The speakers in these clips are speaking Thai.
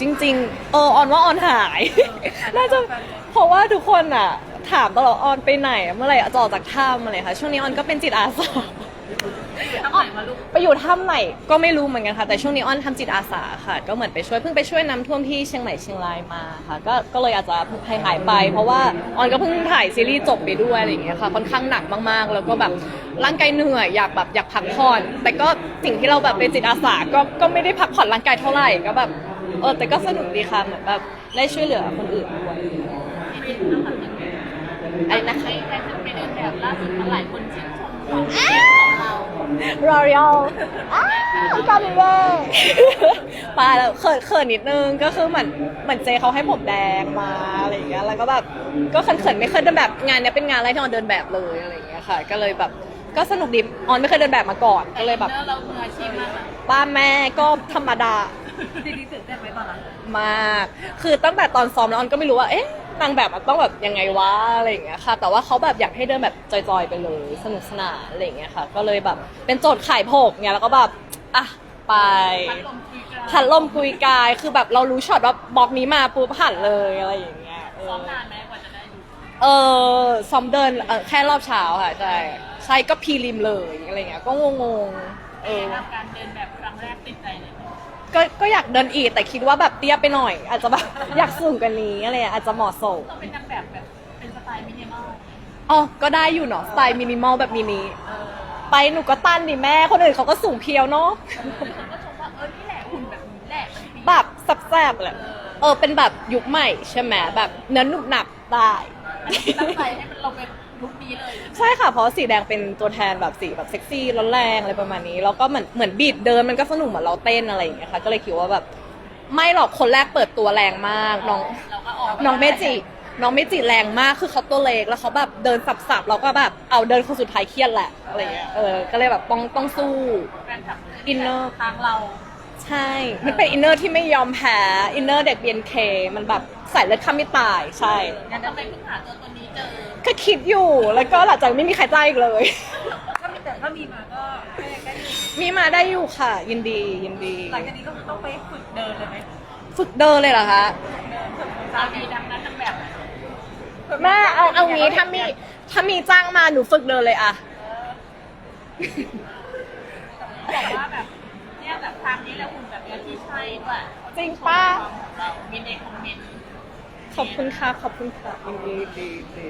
จริงๆ เออออนว่าออนหาย น่าจะเพราะว่าทุกคนอะ ถามตลอดออนไปไหน เมื่อไหร่จะออกจากถ้ำอะไรค่ะช่วงนี้ออนก็เป็นจิตอาสาทำไหนมาลูกไปอยู่ถ้ำไหนก็ไม่รู้เหมือนกันค่ะ แต่ช่วงนี้ออนทำจิตอาสาค่ะ ก็เหมือนไปช่วยเพิ่งไปช่วยน้ำท่วมที่เชียงใหม่เชียงรายมาค่ะก็ก็เลยอาจจะหายหายไป เพราะว่าออนก็เพิ่งถ่ายซีรีส์จบไปด้วยอะไรอย่างเงี้ยค่ะค่อนข้างหนักมากๆ แล้วก็แบบร่างกายเหนื่อยอยากแบบอยากพักผ่อนแต่ก็สิ่งที่เราแบบเป็นจิตอาสาก็ก็ไม่ได้พักผ่อนร่างกายเท่าไหร่ก็แบบเออแต่ก็สนุกดีค่ะเหมือนแบบได้ช่วยเหลือคนอื่นด้วยทีนี้ต้องทำยังไงไอ้นะคะใครใครจะไปเดินแบบล่าสุดมาหลายคนชื่นชมความเก่งของเรารอยัลอ้าวกาลิเล่ปาแล้วเขินเขินนิดนึงก็คือเหมือนเหมือนเจเขาให้ผมแดงมาอะไรอย่างเงี้ยแล้วก็แบบก็เขินเขินๆไม่เคยเดินแบบงานเนี้ยเป็นงานแรกที่ออนเดินแบบเลยอะไรอย่างเงี้ยค่ะ ก็เลยแบบก็สนุกดีออนไม่เคยเดินแบบมาก่อนก็เลยแบบเนอร์เรามืออาชีพมากนะป้าแม่ก็ธรรมดา จริงๆตื่นเต้นไหมตอนนั้นมาก คือตั้งแต่ตอนซ้อมแล้วออนก็ไม่รู้ว่า เอ๊ะนางแบบมันต้องแบบยังไงวะอะไรอย่างเงี้ยค่ะ แต่ว่าเขาแบบอยากให้เดินแบบจอยๆไปเลย สนุกสนานอะไรอย่างเงี้ยค่ะ ก็เลยแบบเป็นโจทย์ขายผมเนี่ยแล้วก็แบบอะไปพัดลมคุยกันผัดลมกุยกาย คือแบบเรารู้ช็อตว่าบล็อกนี้มาปุ๊บผ่านเลยอะไรอย่างเงี้ยเอซ้อมนานไหมกว่าจะได้ดูเออซ้อมเดินเออแค่รอบเช้าค่ะใช่ใช่ก็พรีริมเลยอะไรเงี้ยก็งงๆเออการเดินแบบครั้งแรกติดใจไหม ก็ก็อยากเดินอีกแต่คิดว่าแบบเตี้ยไปหน่อย อาจจะแบบ อยากสูงกว่านี้อะไรอะอาจจะเหมาะสมต้องเป็นนางแบบแบบเป็นสไตล์มินิมอลอ๋อก็ได้อยู่เนาะสไตล์มินิมอลแบบมินิเออไปหนูก็ตั้นดิแม่คนอื่นเขาก็สูงเพียวเนาะมีคนก็ชมว่าเออนี่แหละหุ่นแบบนี้แหละมันดีแบบแซ่บๆเลยเออเป็นแบบยุคใหม่ใช่ไหมแบบเนื้อหนุบหนับได้อันนี้ตั้งใจให้มันลงเป็น ลุคนี้เลย ใช่ค่ะ เพราะสีแดงเป็นตัวแทนแบบสีแบบเซ็กซี่ร้อนแรงอะไรประมาณนี้ แล้วก็เหมือนเหมือนบีดเดินมันก็สนุกเหมือนเราเต้นอะไรอย่างเงี้ยค่ะ ก็เลยคิดว่าแบบไม่หรอกคนแรกเปิดตัวแรงมากน้องเราก็ออกน้องเมจิ น้องเมจิแรงมากคือเขาตัวเล็กแล้วเขาแบบเดินสับๆแล้วก็แบบเอาเดินคนสุดท้ายเครียดแหละอะไรเงี้ย เออ ก็เลยแบบต้องต้องสู้ แฟนคลับอินเนอร์ทางเรา ใช่ มันเป็นอินเนอร์ที่ไม่ยอมแพ้ อินเนอร์เด็ก BNK มันแบบใส่เลือดข้ามไม่ตาย ใช่ งั้นทำไมเพิ่งหาตัวตัวนี้เจอ ก็คิดอยู่ แล้วก็หลังจากไม่มีใครจ้างอีกเลยถ้ามีแต่ถ้ามีมาก็แค่แค่นี้มีมาได้อยู่ค่ะ ยินดี ยินดี หลังจากนี้ก็ต้องไปฝึกเดินเลยไหมฝึกเดินเลยเหรอคะสามีดังนั้นนางแบบแม่เอาเอางี้ถ้ามีถ้ามีจ้างมาหนูฝึกเดินเลยอะ บอกว่าแบบ เนี่ยแบบทางนี้แหละหุ่นแบบเนี้ยที่ใช่ด้วยจริงปะเรามีในคอมเมนต์ขอบคุณค่ะ ขอบคุณค่ะยินดีดีดี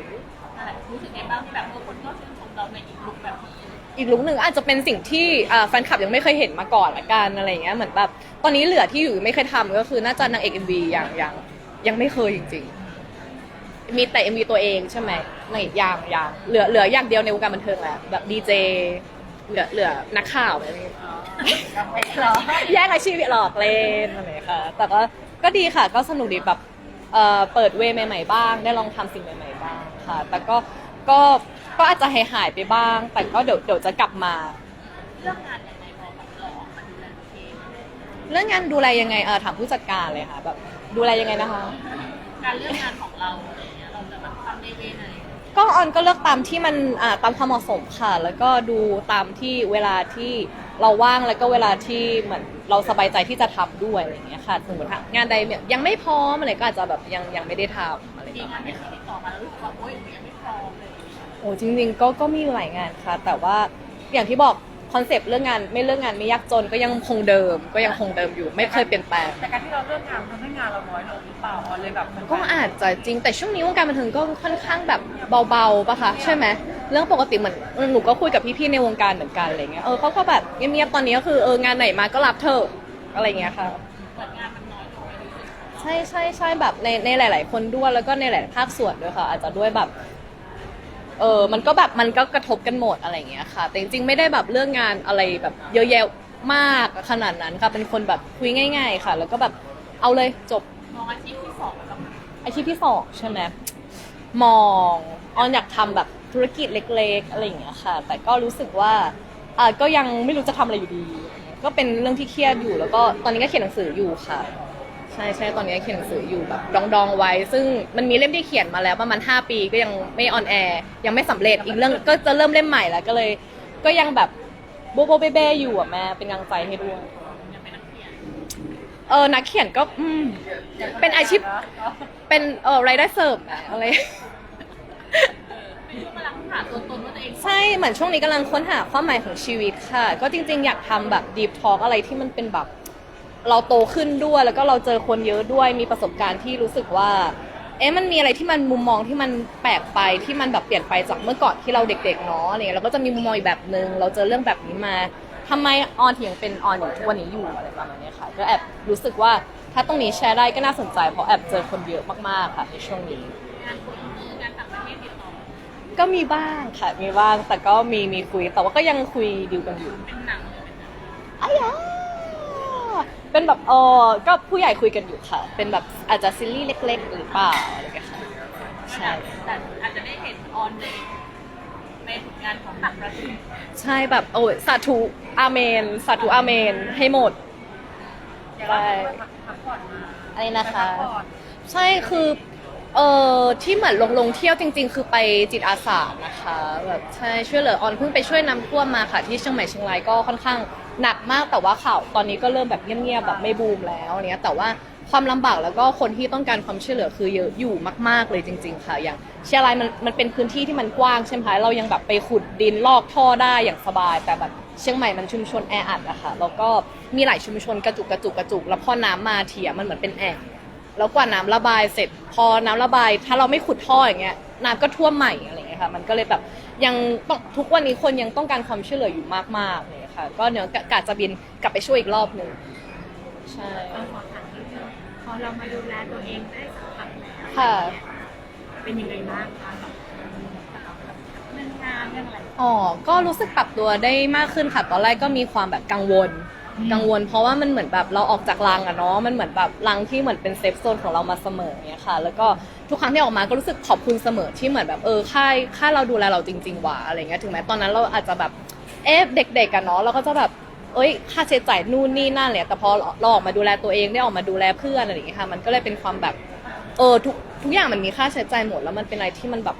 นั่นแหละรู้สึกไงบ้างที่แบบเออคนก็ชื่นชมเราในอีกลุคแบบนี้อีกลุกหนึ่งอาจจะเป็นสิ่งที่อ่าแฟนคลับยังไม่เคยเห็นมาก่อนละกันอะไรอย่างเงี้ยเหมือนแบบตอนนี้เหลือที่อยู่ไม่เคยทำก็คือน่าจะนางเอกเอ็มวีอย่างอย่างยังไม่เคยจริง ๆ มีแต่เอ็มวีตัวเองใช่ไหมนางเอกอย่างอย่างเหลือเหลืออย่างเดียวในวงการบันเทิงแล้วแบบดีเจเหลือเหลือนักข่าวอะไรอย่างเงี้ยเหรอแย่งอาชีพหลอกเล่นอะไรอย่างเงี้ยค่ะ แต่ก็ก็ดีค่ะ ก็สนุกดีแบบเอ่อเปิดเวย์ใหม่ๆบ้าง ได้ลองทำสิ่งใหม่ ๆบ้างค่ะ แต่ก็ก็ก็อาจจะหายหายๆไปบ้าง แต่ก็เดี๋ยวเดี๋ยวจะกลับมา เรื่องงานอย่างไรพอแบบเราออกมาดูแลตัวเองเรื่องงานดูแลยังไงเออถามผู้จัดการเลยค่ะแบบดูแลยังไงนะคะ การเลือกงานของเราอะไรเงี้ยเราจะแบบทำในเวไหน ก็ออนก็เลือกตามที่มันอ่าตามความเหมาะสมค่ะ แล้วก็ดูตามที่เวลาที่เราว่างแล้วก็เวลาที่เหมือนเราสบายใจที่จะทำด้วยอะไรอย่างเงี้ยค่ะสมมติถ้างานใดแบบยังไม่พร้อมอะไรก็อาจจะแบบยังยังไม่ได้ทำอะไรมีประงามาณนที่เนี้ยติดต่อมาแล้วรู้สึกว่าโอ๊ยหนูยังไม่พร้อมเลย โอ้จริงๆก็ก็มีหลายงานค่ะ แต่ว่าอย่างที่บอกค อนเซปต์เรื่องงานไม่เรื่องงานไม่ยากจนก็ยังคงเดิม ก็ยังคงเดิมอยู่ไม่เคยเปลี่ยนแปลง แต่การที่เราเลือกงานทำให้งานเราน้อยลงหรือเปล่าอ๋อเลยแบบมันก็อาจจะจริงแต่ช่วงนี้วงการบันเทิงก็ค่อนข้างแบบเบาๆปะคะใช่ไหมเรื่องปกติเหมือนหนูก็คุยกับพี่ๆในวงการเหมือนกันอะไรเงี้ยเออเขาก็แบบเงียบๆตอนนี้ก็คือเอองานไหนมาก็รับเถอะอะไรเงี้ยค่ะเหมือนงานมันน้อยลงไปรู้สึกใช่ใช่ใช่แบบในในหลาย ๆ คนด้วยแล้วก็ในหลายภาคส่วนด้วยค่ะ อาจจะด้วยแบบ เออมันก็แบบมันก็กระทบกันหมดอะไรเงี้ยค่ะ แต่จริงๆไม่ได้แบบเรื่องงานอะไรแบบเยอะแยะมากขนาดนั้นค่ะ เป็นคนแบบคุยง่าย ๆ ค่ะ แล้วก็แบบเอาเลยจบมองอาชีพที่สองแล้วก็อาชีพที่สองใช่ไหมมองออนอยากทำแบบธุรกิจเล็กๆอะไรอย่างเงี้ยค่ะ แต่ก็รู้สึกว่าอ่าก็ยังไม่รู้จะทำอะไรอยู่ดี ก็เป็นเรื่องที่เครียดอยู่แล้วก็ตอนนี้ก็เขียนหนังสืออยู่ค่ะ ใช่ใช่ตอนนี้เขียนหนังสืออยู่แบบดองๆไว้ ซึ่งมันมีเล่มที่เขียนมาแล้วประมาณ5ปีก็ยังไม่ออนแอร์ยังไม่สำเร็จอีกเรื่องก็จะเริ่มเล่มใหม่แล้วก็เลย ก็ยังแบบโบโบเบ้ๆอยู่อะแม่เป็นกำลังใจให้ด้วยยังเป็นนักเรียนเออนักเขียนก็อืมเป็นอาชีพเป็นเออรายได้เสริมอะอะไร เป็นช่วงเวลาที่หาตัวตนว่าตัวเองใช่เหมือนช่วงนี้กำลังค้นหาความหมายของชีวิตค่ะ ก็จริงๆ อยากทำแบบ deep talk อะไรที่มันเป็นแบบ เราโตขึ้นด้วยแล้วก็เราเจอคนเยอะด้วยมีประสบการณ์ที่รู้สึกว่า เอ๊ะมันมีอะไรที่มันมุมมองที่มันแปลกไปที่มันแบบเปลี่ยนไปจากเมื่อก่อนที่เราเด็กๆเนาะอะไรเนี่ยเราก็จะมีมุมมองอีกแบบนึงเราเจอเรื่องแบบนี้มาทำไมออนถึงยังเป็นออนอยู่ทุกวันนี้อยู่อะไรประมาณเนี้ยค่ะก็แอบรู้สึกว่าถ้าตรงนี้แชร์ได้ก็น่าสนใจเพราะแอบเจอคนเยอะมากๆค่ะในช่วงนี้งานคนมืองานต่างประเทศติดต่อก็มีบ้างค่ะมีบ้างแต่ก็มีมีคุยแต่ว่าก็ยังคุยดิวกันอยู่เป็นหนังเลยเป็นหนังอ้ยา เป็นแบบเออก็ผู้ใหญ่คุยกันอยู่ค่ะ เป็นแบบอาจจะซีรีส์เล็ก ๆ หรือเปล่าอะไรอย่างเงี้ยค่ะใช่แต่อาจจะได้เห็นออนในในผลงานของต่างประเทศใช่แบบโอ้ยสาธุอาเมน สาธุอาเมน ให้หมดเดี๋ยวเราไปพักผ่อนมาอะไรนะคะไปพักผ่อนใช่คือเออที่เหมือนลงลงเที่ยวจริง ๆ คือไปจิตอาสานะคะแบบใช่ช่วยเหลือออนเพิ่งไปช่วยน้ำท่วมมาค่ะ ที่เชียงใหม่เชียงรายก็ค่อนข้าง หนักมากแต่ว่าข่าวตอนนี้ก็เริ่มแบบเงียบๆแบบไม่บูมแล้วเนี้ยแต่ว่าความลำบากแล้วก็คนที่ต้องการความช่วยเหลือคือเยอะอยู่มาก ๆ เลยจริง ๆ ค่ะอย่างเชียงรายมันมันเป็นพื้นที่ที่มันกว้างใช่ไหมคะเรายังแบบไปขุดดินลอกท่อได้อย่างสบาย แต่แบบเชียงใหม่มันชุมชนแออัดอะค่ะแล้วก็มีหลายชุมชนกระจุกกระจุกกระจุกแล้วพอน้ำมาเทียมันเหมือนเป็นแอ่งแล้วกว่าน้ำระบายเสร็จ พอน้ำระบาย ถ้าเราไม่ขุดท่ออย่างเงี้ยน้ำก็ท่วมใหม่อะไรอย่างเงี้ยค่ะมันก็เลยแบบยังต้องทุกวันนี้คนยังต้องการความช่วยเหลืออยู่มากๆเลย ค่ะ ก็เดี๋ยวกะจะบินกลับไปช่วยอีกรอบหนึ่งใช่เออขอถามนิดนึงพอเรามาดูแลตัวเองได้สักพักแล้วค่ะ เป็นยังไงบ้างคะกับเรื่องงานเรื่องอะไรอ๋อ ก็รู้สึกปรับตัวได้มากขึ้นค่ะ ตอนแรกก็มีความแบบกังวล กังวล เพราะว่ามันเหมือนแบบเราออกจากรังอะเนาะ มันเหมือนแบบรังที่เหมือนเป็นเซฟโซนของเรามาเสมอเนี่ยค่ะ แล้วก็ทุกครั้งที่ออกมาก็รู้สึกขอบคุณเสมอที่เหมือนแบบเออค่ายค่ายเราดูแลเราจริง ๆว่ะอะไรเงี้ย ถึงแม้ตอนนั้นเราอาจจะแบบ เอ๊ะเด็กๆกันเนาะเราก็จะแบบเอ้ยค่าใช้จ่ายนู่นนี่นั่นเลยแต่พอเราออกมาดูแลตัวเองได้ออกมาดูแลเพื่อนอะไรอย่างเงี้ยค่ะมันก็เลยเป็นความแบบเออทุกทุกอย่างมันมีค่าใช้จ่ายหมดแล้วมันเป็นอะไรที่มันแบบ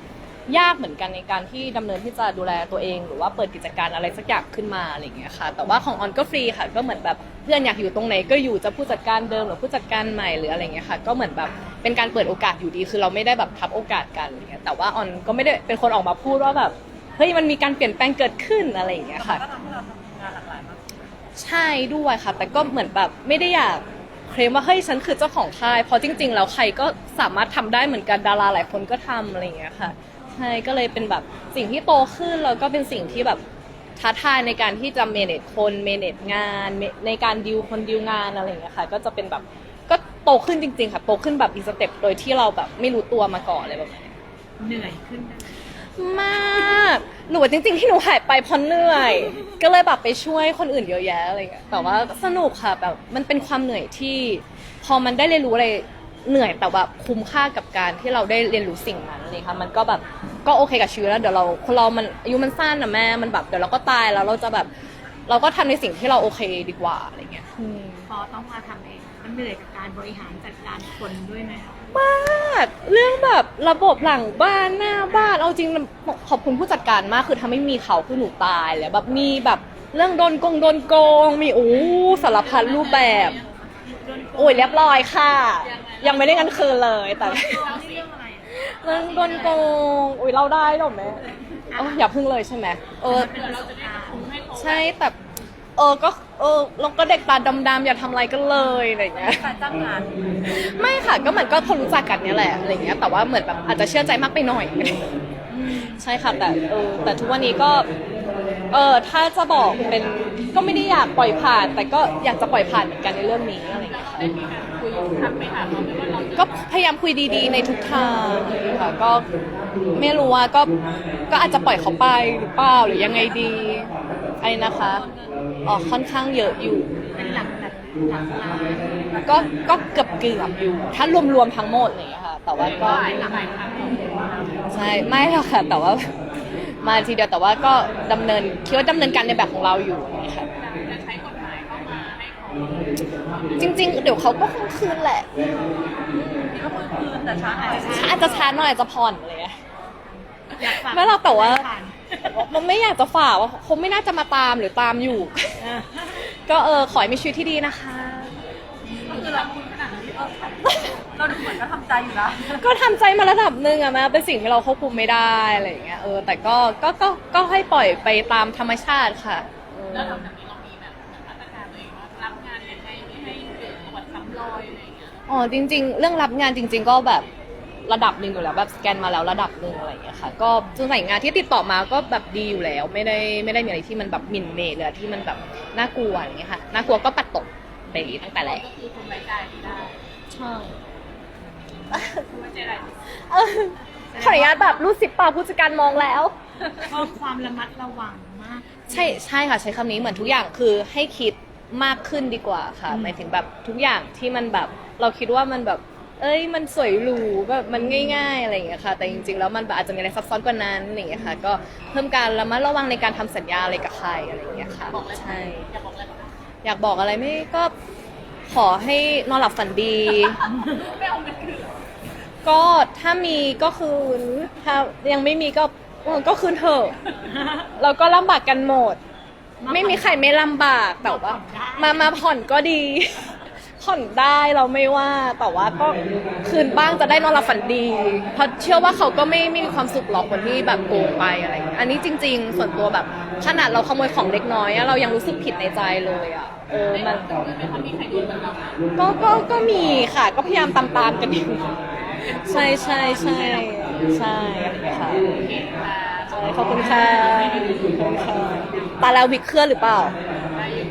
ยากเหมือนกันในการที่ดำเนินที่จะดูแลตัวเอง หรือว่าเปิดกิจการอะไรสักอย่างขึ้นมาอะไรอย่างเงี้ยค่ะ แต่ว่าของออนก็ฟรีค่ะ ก็เหมือนแบบเพื่อนอยากอยู่ตรงไหนก็อยู่จะผู้จัดการเดิมหรือผู้จัดการใหม่หรืออะไรเงี้ยค่ะ ก็เหมือนแบบเป็นการเปิดโอกาสอยู่ดี คือเราไม่ได้แบบทับโอกาสกันอะไรเงี้ยแต่ว่าออนก็ไม่ได้เป็นคนออกมาพูดว่าแบบ เฮ้ยมันมีการเปลี่ยนแปลงเกิดขึ้นอะไรอย่างเงี้ยค่ะ ก็ทำให้เราทำงานหลากหลายมากขึ้นใช่ด้วยค่ะ แต่ก็เหมือนแบบไม่ได้อยากเคลมว่าเฮ้ยฉันคือเจ้าของค่ายเพราะจริง ๆ แล้วใครก็สามารถทำได้เหมือนกันดาราหลายคนก็ทำอะไรอย่างเงี้ยค่ะใช่ก็เลยเป็นแบบสิ่งที่โตขึ้นแล้วก็เป็นสิ่งที่แบบท้าทายในการที่จะเมเนจคนเมเนจงานในการดิวคนดิวงานอะไรอย่างเงี้ยค่ะ ก็จะเป็นแบบก็โตขึ้นจริง ๆ ค่ะ โตขึ้นแบบอีกสเต็ปโดยที่เราแบบไม่รู้ตัวมาก่อนเลยแบบนี้ เหนื่อยขึ้นนะมาก หนูว่าจริง ๆ ที่หนูหายไปเพราะเหนื่อย ก็เลยแบบไปช่วยคนอื่นเยอะแยะอะไรเงี้ยแต่ว่าสนุกค่ะแบบมันเป็นความเหนื่อยที่ พอมันได้เรียนรู้อะไรเหนื่อยแต่แบบคุ้มค่ากับการที่เราได้เรียนรู้สิ่งนั้นเลยค่ะมันก็แบบก็โอเคกับชีวิตแล้วเดี๋ยวเราคนเรามันอายุมันสั้นนะแม่มันแบบเดี๋ยวเราก็ตายแล้วเราจะแบบ เราก็ทำในสิ่งที่เราโอเคดีกว่าอะไรเงี้ย พอต้องมาทำเอง มันเหนื่อยกับการบริหารจัดการคนด้วยไหมคะมากเรื่องแบบระบบหลังบ้านหน้าบ้านเอาจริงขอบคุณผู้จัดการมากคือถ้าไม่มีเขาคือหนูตายเลยแบบมีแบบเรื่องโดนโกงโดนโกงมีโอ้สารพัดรูปแบบโอ้ยเรียบร้อยค่ะ ยังไม่ได้เงินคืนเลยแต่เรื่องอะไรอะเรื่องโดนโกงอุ้ยเราได้หรอแม่เอออย่าพึ่งเลยใช่ไหมเออเป็นเราจะได้คุ้มให้เขาใช่แต่ เออก็เออเราก็เด็กตาดำๆอย่าทำอะไรกันเลยอะไรอย่างเงี้ย การจ้างงานไม่ค่ะก็เหมือนก็คนรู้จักกันเนี่ยแหละอะไรเงี้ยแต่ว่าเหมือนแบบอาจจะเชื่อใจมากไปหน่อย ใช่ค่ะแต่เออแต่ทุกวันนี้ก็เออถ้าจะบอกเป็นก็ไม่ได้อยากปล่อยผ่าน แต่ก็อยากจะปล่อยผ่านเหมือนกันในเรื่องนี้อะไรเงี้ยค่ะได้มีการคุยทักไปหาเขาไหมว่าเราจะก็พยายามคุยดีๆ ในทุกทางค่ะก็ไม่รู้ว่าก็ก็อาจจะปล่อยเขาไปหรือเปล่าหรือยังไงดีไอ้นะคะอ๋ อค่อนข้างเยอะอยู่ เป็นหลักแบบหลักล้านก็ก็เกือบเกือบๆอยู่ ถ้ารวมๆทั้งหมดอะไรเลยค่ะ แต่ว่าก็ หลายหลายครั้งใช่ไม่หรอกค่ะ แต่ว่า มาทีเดียวแต่ว่าก็ดำเนินคิดว่าดำเนินการในแบบของเราอยู่นะคะจะใช้กฎหมายเข้ามาให้เขาจริง ๆ เดี๋ยวเขาก็คงคืนแหละก็คือคืนแต่ช้าอาจจะช้าอาจจะช้าหน่อยอาจจะผ่อนอะไรเลย อยากฝากไม่หรอกแต่ว่า มันไม่อยากจะฝากว่าคงไม่น่าจะมาตามหรือตามอยู่ ก็เออขอให้มีชีวิตที่ดีนะคะขเราดูเหมือนก็ทำใจอยู่นะก็ทำใจมาระดับหนึ่งอะนะเป็นสิ่งที่เราควบคุมไม่ได้อะไรอย่างเงี้ยเออแต่ก็ก็ก็ก็ให้ปล่อยไปตามธรรมชาติค่ะเออ แล้วหลังจากนี้เรามีแบบมาตรการตัวเองว่ารับงานยังไงไม่ให้เกิดประวัติซ้ำรอยอะไรอย่างเงี้ย อ๋อจริง ๆ เรื่องรับงานจริง ๆ ก็แบบ ระดับหนึ่งอยู่แล้วแบบสแกนมาแล้วระดับหนึ่งอะไรอย่างเงี้ยค่ะ ก็ส่วนใหญ่งานที่ติดต่อมาก็แบบดีอยู่แล้ว ไม่ได้ไม่ได้มีอะไรที่มันแบบหมิ่นเมย์หรือที่มันแบบน่ากลัวอย่างเงี้ยค่ะน่ากลัวก็ปัดตกไปตั้งแต่แรกก็คือคนไว้ใจได้ใช่คุณไว้ใจได้เออขออนุญาตแบบรูดซิปปากผู้จัดการมองแล้วเพิ่มความระมัดระวังมาก ใช่ใช่ค่ะ ใช้คำนี้เหมือนทุกอย่างคือให้คิดมากขึ้นดีกว่าค่ะหมายถึงแบบทุกอย่างที่มันแบบเราคิดว่ามันแบบ เอ้ยมันสวยหรูแบบมันง่ายๆอะไรอย่างเงี้ยค่ะ แต่จริงๆแล้วมันแบบอาจจะมีอะไรซับซ้อนกว่านั้นอะไรอย่างเงี้ยค่ะ ก็เพิ่มการระมัดระวังในการทำสัญญาอะไรกับใครอะไรอย่างเงี้ยค่ะบอกเลยใช่อย่าบอกเลยนะอยากบอกอะไรไม่ก็ขอให้นอนหลับฝันดีไม่เอาเงินคืนก็ถ้ามีก็คืนถ้ายังไม่มีก็เออก็คืนเถอะเราก็ลำบากกันหมด ไม่มีใครไม่ลำบากแต่ว่ามามาผ่อนก็ดี ผ่อนได้เราไม่ว่าแต่ว่าก็คืนบ้างจะได้นอนหลับฝันดีเพราะเชื่อว่าเขาก็ไม่ไม่มีความสุขหรอกคนที่แบบโกงไปอะไรอย่างเงี้ยอันนี้จริง ๆ ส่วนตัวแบบขนาดเราขโมยของเล็กน้อยอะเรายังรู้สึกผิดในใจเลยอะเออมันแต่ไม่ค่อยมีใครโดนแบบเรานะก็ก็ก็มีค่ะก็พยายามตามตามๆกันอยู่ใช่ใช่ใช่ใช่ค่ะโอเคค่ะใช่ขอบคุณค่ะขอบคุณค่ะตาแล้ววิกเคลื่อนหรือเปล่าได้อยู่